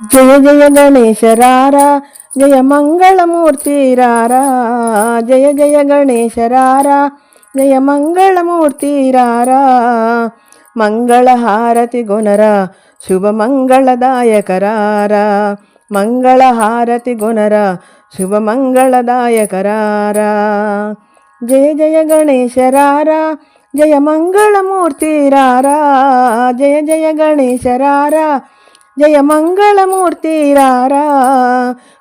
జయ జయ గణేశ రారా జయ మంగళమూర్తి రారా జయ జయ గణేశ రారా జయ మంగళమూర్తి రారా. మంగళహారతి గుణరా శుభ మంగళదాయక రారా. మంగళహారతి గుణరా శుభ మంగళదాయక రారా. జయ జయ గణేశ రారా జయ మంగళమూర్తి రారా. జయ జయ గణేశ రారా జయ మంగళమూర్తి రారా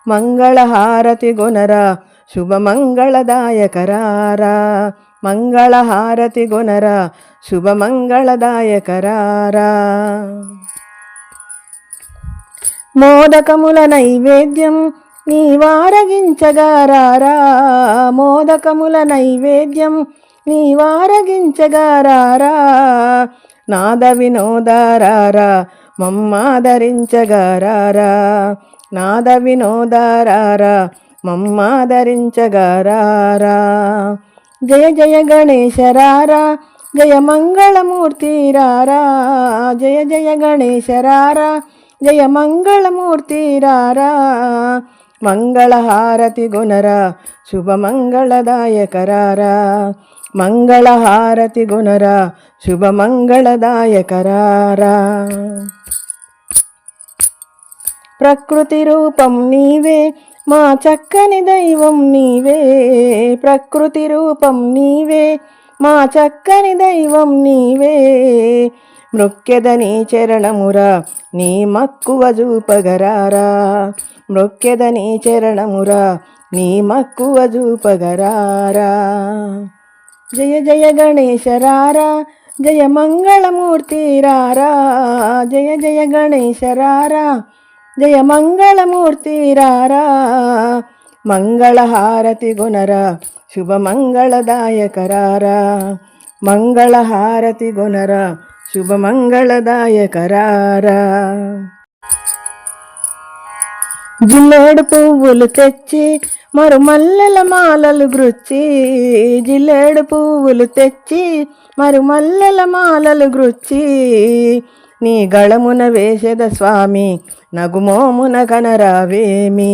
మంగళహారతి గుణరా శుభ మంగళదాయకరారా. మంగళహారతి గుణరా శుభ మంగళదాయకరారా. మోదకముల నైవేద్యం నీ వారగించగారారా మోదకముల నైవేద్యం నీ వారగించగారారా నాద వినోదారారా మమ్మాదరించగారారా నాద వినోదారారా. మమ్మాదరించగారారా జయ జయ గణేశరారా జయ మంగళమూర్తి రారా. జయ జయ గణేశరారా జయ మంగళమూర్తి రారా. మంగళహారతి గుణరా. శుభమంగళదాయకరారా. మంగళహారతి గుణరా. శుభమంగళదాయకరారా. ప్రకృతి రూపం నీవే మా చక్కని దైవం నీవే. ప్రకృతి రూపం నీవే మా చక్కని దైవం నీవే. మృక్యదని చరణమురా నీ మక్కువ చూపగరారా. మృక్యదని చరణమురా నీ మక్కువ చూపగరారా. జయ జయ గణేశరారా జయ మంగళమూర్తి రారా. జయ జయ గణేశరారా జయ మంగళమూర్తి రారా. మంగళహారతి గుణరా శుభ మంగళదాయకరారా మంగళహారతి గుణరా శుభ మంగళదాయకరారా జిల్లేడు పువ్వులు తెచ్చి మరు మల్లెల మాలలు గృచ్చి జిల్లేడు పువ్వులు తెచ్చి మరు మల్లెల మాలలు గృచ్చి నీ గళమున వేషద స్వామి నగుమోమున కనరావేమి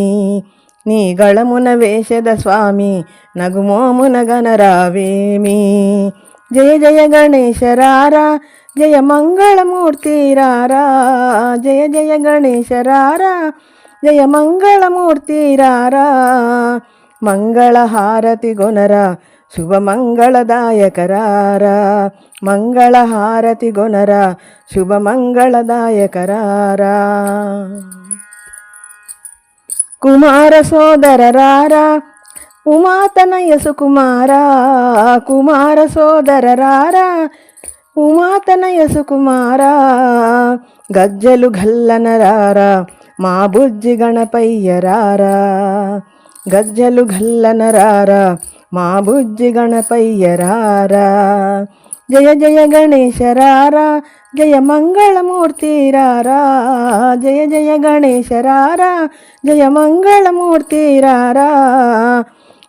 నీ గళమున వేషద స్వామి నగుమోమున గనరావేమి జయ జయ గణేశ రారా జయ మంగళమూర్తి రారా. జయ జయ గణేశ రారా జయ మంగళమూర్తి రారా. మంగళహారతి గుణరా శుభమంగళదాయకరారా. మంగళహారతి గుణరా శుభమంగళదాయకరారా. కుమార సోదరరారా ఉమాతనయ సుకుమారా కుమార సోదరరారా ఉమాతనయ సుకుమారా గజ్జలు గల్లనరారా మా బుజ్జి గణపయ్యరారా. గజ్జలు గల్లనరారా మా బుజ్జి గణపయ్యరారా. జయ జయ గణేశరారా జయ మంగళమూర్తిరారా. జయ జయ గణేశరారా జయ మంగళమూర్తిరారా.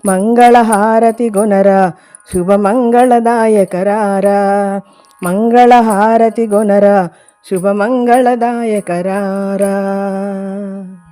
మంగళహారతి గుణరా శుభ మంగళదాయకరారా మంగళహారతి గుణరా శుభ మంగళదాయకరారా